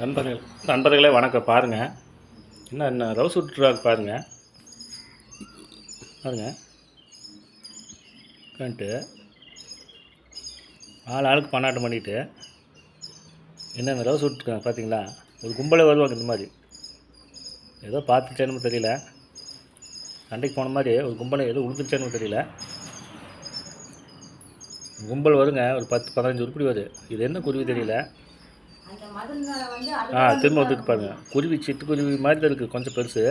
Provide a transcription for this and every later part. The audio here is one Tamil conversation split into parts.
நண்பர்கள் நண்பர்களே வணக்கம். பாருங்கள் என்ன என்ன ரவுஸ் விட்டுறாங்க பாருங்கள் பாருங்க. கண்ட்டு ஆள் ஆளுக்கு பன்னாட்டம் பண்ணிட்டு என்னென்ன ரவுஸ் விட்டுருக்காங்க பார்த்தீங்களா ஒரு கும்பலே வருவாங்க இந்த மாதிரி. ஏதோ பார்த்துச்சேன்னு தெரியல. சண்டைக்கு போன மாதிரி ஒரு கும்பலை ஏதோ உழுதுச்சேன்னு தெரியல. கும்பல் வருங்க. ஒரு பத்து பதினஞ்சு உருப்படி வருது. இது என்ன குருவி தெரியல அந்த மதில் மேல வந்து ஆ திரும்ப வந்துட்டு பாருங்க. குருவி சிட்டுக்குருவி மாதிரி தான் இருக்குது கொஞ்சம் பெருசு.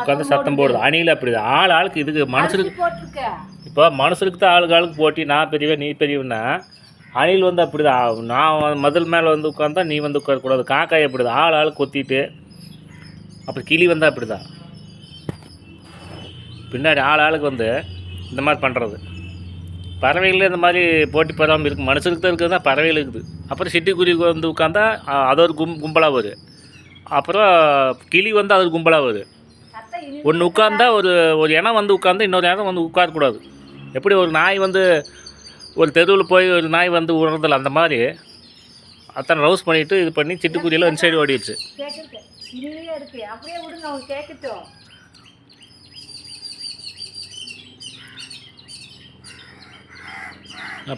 உட்காந்து சத்தம் போடுது. அணியில் அப்படி தான். ஆள் ஆளுக்கு இதுக்கு மனுஷருக்கு போட்டிருக்க. இப்போ மனுஷருக்கு தான் ஆளுக்கு ஆளுக்கு போட்டி. நான் பெரியவன் நீ பெரியவனா அணில் வந்து அப்படி தான். நான் மதில் மேலே வந்து உட்காந்தா நீ வந்து உட்காரக்கூடாது காக்காய் அப்படி தான். ஆள் ஆள் கொத்திட்டு. அப்புறம் கிளி வந்தால் அப்படி தான். பின்னாடி ஆள் ஆளுக்கு வந்து இந்த மாதிரி பண்ணுறது பறவைகளே இந்த மாதிரி போட்டி பெறாமல் இருக்குது மனுஷனுக்கு தான் இருக்கிறது தான் பறவைகள் இருக்குது. அப்புறம் சிட்டுக்குருவி வந்து உட்காந்தா அது ஒரு கும் கும்பலாக வரும். அப்புறம் கிளி வந்து அது ஒரு கும்பலாக வரும். ஒன்று உட்காந்தா ஒரு ஒரு இனம் வந்து உட்காந்து இன்னொரு இனம் வந்து உட்காரக்கூடாது. எப்படி ஒரு நாய் வந்து ஒரு தெருவில் போய் ஒரு நாய் வந்து உணர்தல் அந்த மாதிரி அத்தனை ரவுஸ் பண்ணிவிட்டு இது பண்ணி சிட்டுக்குருவியில் ஒன் சைடு ஓடிடுச்சு கேட்டிருக்கு இனிமே இருக்கு அப்படியே விடுங்க அவங்க கேட்கட்டும்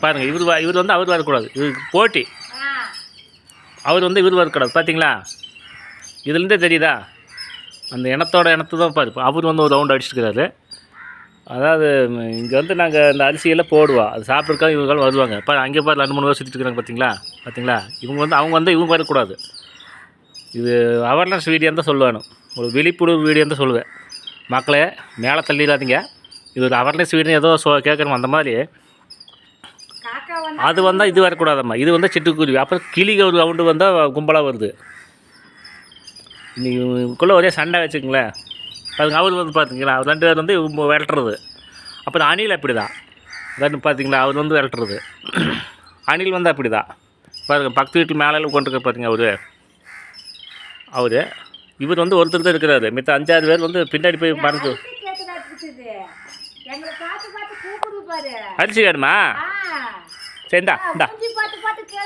பாருங்கள் இவர் வா இவர் வந்து அவர் வரக்கூடாது. இவருக்கு போட்டி. அவர் வந்து இவர் வரக்கூடாது. பார்த்தீங்களா இதுலேருந்தே தெரியுதா? அந்த இனத்தோட இனத்தை தான் பாரு. அவர் வந்து ஒரு ரவுண்ட் அடிச்சிருக்கிறாரு. அதாவது இங்கே வந்து நாங்கள் இந்த அரிசியெல்லாம் போடுவோம் அது சாப்பிட்றதுக்காக இவங்க வருவாங்க. இப்போ அங்கே பாரு ரெண்டு மூணு பேர் சுற்றிட்டு இருக்காங்க பார்த்தீங்களா பார்த்தீங்களா இவங்க வந்து அவங்க வந்து இவங்க வரக்கூடாது. இது அவேர்னஸ் வீடியோ தான் சொல்லுவேன். ஒரு விழிப்புணர்வு வீடியோ தான் சொல்லுவேன். மக்களே மேலே தள்ளிடாதீங்க இது ஒரு அவேர்னஸ் வீடியோ ஏதோ சொ கேட்குறோம் அந்த மாதிரி அது வந்தால் இது வரக்கூடாதம்மா. இது வந்து சிட்டுக்குருவி. அப்புறம் கிளிக ஒரு ரவுண்டு வந்தால் கும்பலாக வருது இன்னைக்குள்ளே ஒரே சண்டை வச்சுக்கங்களேன். பாருங்க அவர் வந்து பார்த்தீங்களா அவர் ரெண்டு பேர் வந்து விரட்டுறது. அப்புறம் அணில் அப்படி தான் ரெண்டு பார்த்தீங்களா அவர் வந்து விரட்டுறது. அணில் வந்து அப்படி தான் பாருங்க பக்கத்து வீட்டு மேலே உட்காந்துருக்க பார்த்தீங்க அவர். அவர். இவர் வந்து ஒருத்தர் தான் இருக்கிறாரு. மித்த அஞ்சாறு பேர் வந்து பின்னாடி போய் மறைஞ்சு அரிசி கேட்கறாட்டு ஆ சரி இந்தா.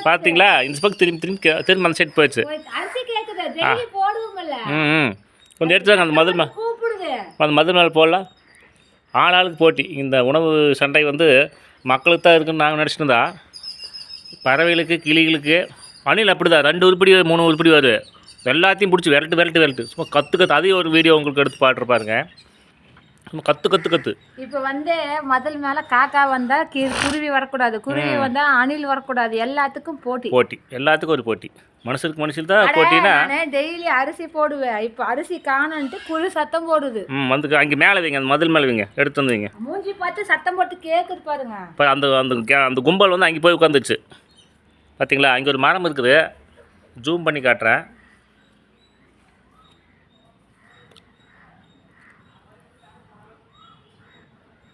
பார்த்தீங்களா? பக்கம் திரும்பி திரும்பி கே- திரும்ப அந்த சைடு போயிடுச்சு. போடுவோம்ல ம் ம். கொஞ்சம் எடுத்துவாங்க அந்த மதுள் மே கூப்பிடுது அந்த மதுள் மேலே போடலாம். ஆள் ஆளுக்கு போட்டி. இந்த உணவு சண்டை வந்து மக்களுக்கு தான் இருக்குன்னு நாங்கள் நினச்சிட்டு இருந்தா. பறவைகளுக்கு கிளிகளுக்கு அணில் அப்படி தான் ரெண்டு உருப்படி மூணு உருப்படி வரும் எல்லாத்தையும் பிடிச்சி விரட்டு விரட்டு விரட்டு. சும்மா கற்று கற்று அதையும் ஒரு வீடியோ உங்களுக்கு எடுத்து பாட்டுரு பாருங்க. கற்று கற்று கற்று இப்போ வந்து மதில் மேல காக்கா வந்தா குருவி வரக்கூடாது. குருவி வந்தா அணில் வரக்கூடாது. எல்லாத்துக்கும் போட்டி. போட்டி. எல்லாத்துக்கும் ஒரு போட்டி. மனுஷருக்கு மனுஷன் தான் போட்டினா டெய்லி அரிசி போடுவேன். இப்போ அரிசி காணன்ட்டு குரு சத்தம் போடுது. ம் வந்து அங்கே மேலே வைங்க அந்த மதில் மேலே வைங்க. எடுத்து வந்து வைங்க. மூஞ்சி பார்த்து சத்தம் போட்டு கேக்குது பாருங்க. இப்போ அந்த அந்த அந்த கும்பல் வந்து அங்கே போய் உட்காந்துச்சு பார்த்தீங்களா அங்கே ஒரு மரம் இருக்குது. ஜூம் பண்ணி காட்டுறேன்.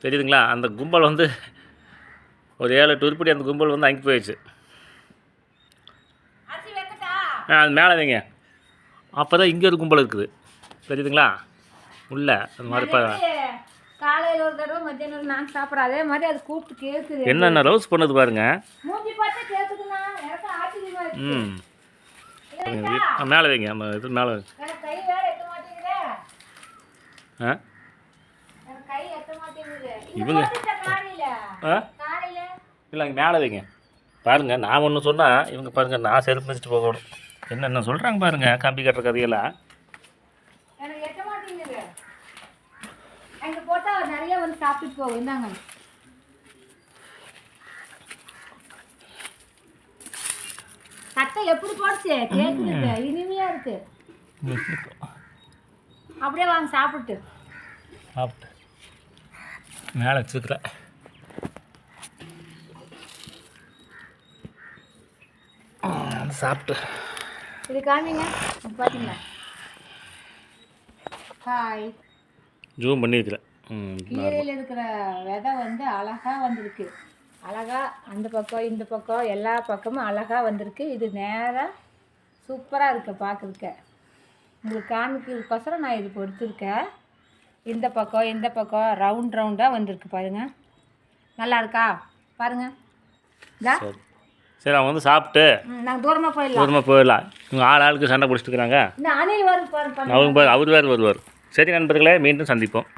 தெரியுதுங்களா? அந்த கும்பல் வந்து ஒரு ஏழு எட்டு உருப்படி அந்த கும்பல் வந்து அங்கே போயிடுச்சு. ஆ அது மேலே வைங்க. அப்போ தான் இங்கே ஒரு கும்பல் இருக்குது. தெரியுதுங்களா? உள்ள அந்த மாதிரி காலையில் ஒரு தடவை மத்தியானம் நான் சாப்பிட்றேன். அதே மாதிரி அது கூப்பிட்டு கேட்குது என்னென்ன ரவுஸ் பண்ணுது பாருங்க. மூஞ்சி பார்த்தா கேட்குதுண்ணா எனக்கு ஆச்சரியமா இருக்கு. ம். மேலே வைங்க. நம்ம இது மேலே கை வேற எட்ட ஆ எனக்கு கை எட்ட மாட்டேங்குது இவங்க- ஆ? இல்லை அங்கே மேலே வைங்க. பாருங்க நான் ஒன்று சொன்னால் இவங்க பாருங்க நான் செருப்பு வச்சுட்டு போகணும் என்னென்ன சொல்கிறாங்க பாருங்க கம்பி கட்டுற கதையெல்லாம். எப்படி போடுச்சு? கேக்குது இனிமையா இருக்கு. அப்படியே வாங்க சாப்பிட்டு. சாப்பிட்டு. மேலே வச்சுருக்குறேன். சாப்பிட்டு. இது காமிங்க இது பாத்தீங்களா? ஹாய் ஜூம் பண்ணியிருக்கிறேன். கீரையில் இருக்கிற விதை வந்து அழகா வந்திருக்கு. அழகா அந்த பக்கம் இந்த பக்கம் எல்லா பக்கமும் அழகா வந்திருக்கு. இது நேராக சூப்பராக இருக்கு பார்க்குறதுக்க. உங்களுக்கு காமிக்கிறதுக்கோசரம் நான் இது பொறுத்திருக்கேன். இந்த பக்கம் இந்த பக்கம் ரவுண்ட் ரவுண்டாக வந்திருக்கு பாருங்க. நல்லா இருக்கா? பாருங்க. இந்தா. சரி. அவங்க வந்து சாப்பிட்டு நாங்கள் தூரமாக போயிடலாம். தூரமாக போயிடலாம். இவங்க ஆள் ஆளுக்கு சண்டை பிடிச்சிட்டு இருக்கிறாங்க. அவங்க அவர் வேறு வருவார். சரி நண்பர்களே மீண்டும் சந்திப்போம்.